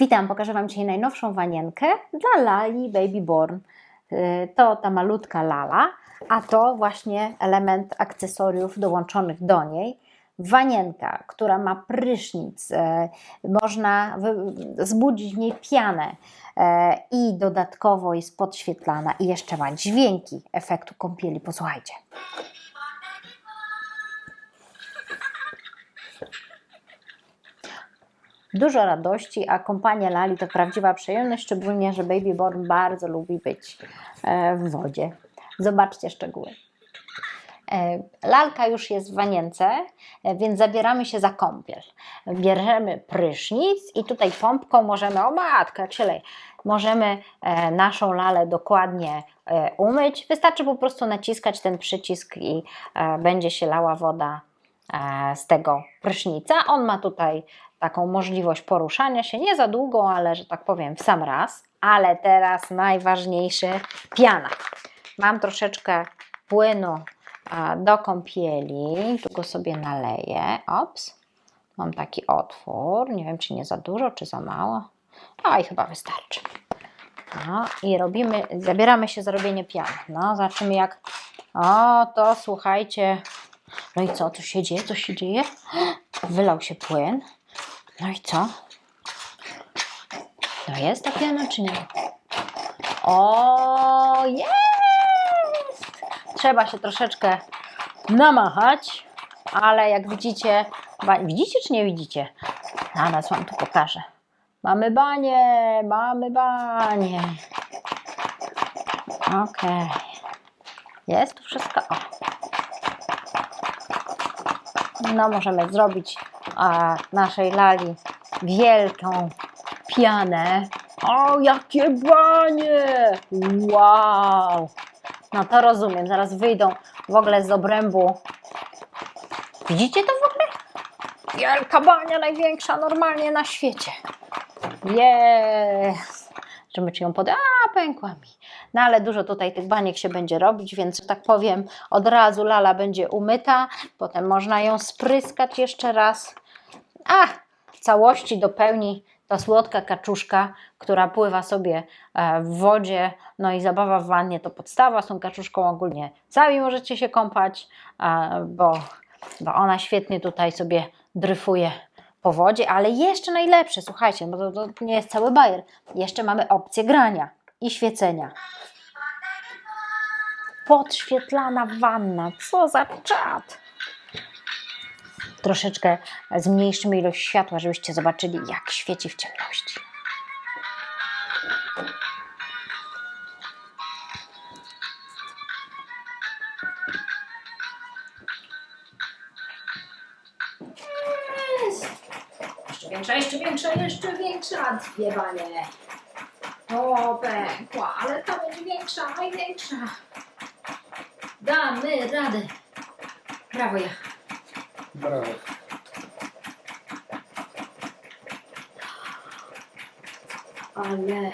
Witam, pokażę Wam dzisiaj najnowszą wanienkę dla Lali Baby Born. Yy, To ta malutka Lala, a to właśnie element akcesoriów dołączonych do niej. Wanienka, która ma prysznic, e, można zbudzić w niej pianę e, i dodatkowo jest podświetlana i jeszcze ma dźwięki efektu kąpieli. Posłuchajcie. Dużo radości, a kompania Lali to prawdziwa przyjemność, szczególnie, że Baby Born bardzo lubi być e, w wodzie. Zobaczcie szczegóły. E, Lalka już jest w wanience, e, więc zabieramy się za kąpiel. Bierzemy prysznic i tutaj pompką możemy, o matkę, leje, możemy naszą lalę dokładnie umyć. Wystarczy po prostu naciskać ten przycisk i będzie się lała woda z tego prysznica. On ma tutaj taką możliwość poruszania się, nie za długo, ale że tak powiem w sam raz. Ale teraz najważniejsze piana. Mam troszeczkę płynu a, do kąpieli, tu go sobie naleję. Ops, mam taki otwór, nie wiem czy nie za dużo, czy za mało. A i chyba wystarczy. No i robimy, zabieramy się za robienie pian. No, zobaczymy jak. O, to słuchajcie. No i co tu się dzieje? Co się dzieje? Wylał się płyn. No i co? No jest ta piana, czy nie? O, jest! Trzeba się troszeczkę namachać, ale jak widzicie, widzicie czy nie widzicie? Zaraz wam tu pokażę. Mamy banie, mamy banie. Okej. Jest tu wszystko. O. No, możemy zrobić a, naszej lali wielką pianę. O, jakie banie! Wow! No to rozumiem, zaraz wyjdą w ogóle z obrębu. Widzicie to w ogóle? Wielka bania, największa normalnie na świecie. Jest! Żeby ci ją podać. Pękła mi. No ale dużo tutaj tych baniek się będzie robić, więc tak powiem, od razu lala będzie umyta, potem można ją spryskać jeszcze raz. A, w całości dopełni ta słodka kaczuszka, która pływa sobie e, w wodzie. No i zabawa w wannie to podstawa. Z tą kaczuszką ogólnie sami możecie się kąpać, e, bo, bo ona świetnie tutaj sobie dryfuje po wodzie. Ale jeszcze najlepsze, słuchajcie, bo to, to nie jest cały bajer. Jeszcze mamy opcję grania i świecenia. Podświetlana wanna. Co za czad! troszeczkę zmniejszymy ilość światła, żebyście zobaczyli, jak świeci w ciemności. Jeszcze większa, jeszcze większa, jeszcze większa. Dwie. O, pękła, ale ta będzie większa, największa. Damy radę. Brawo ja. Brawo. Ale...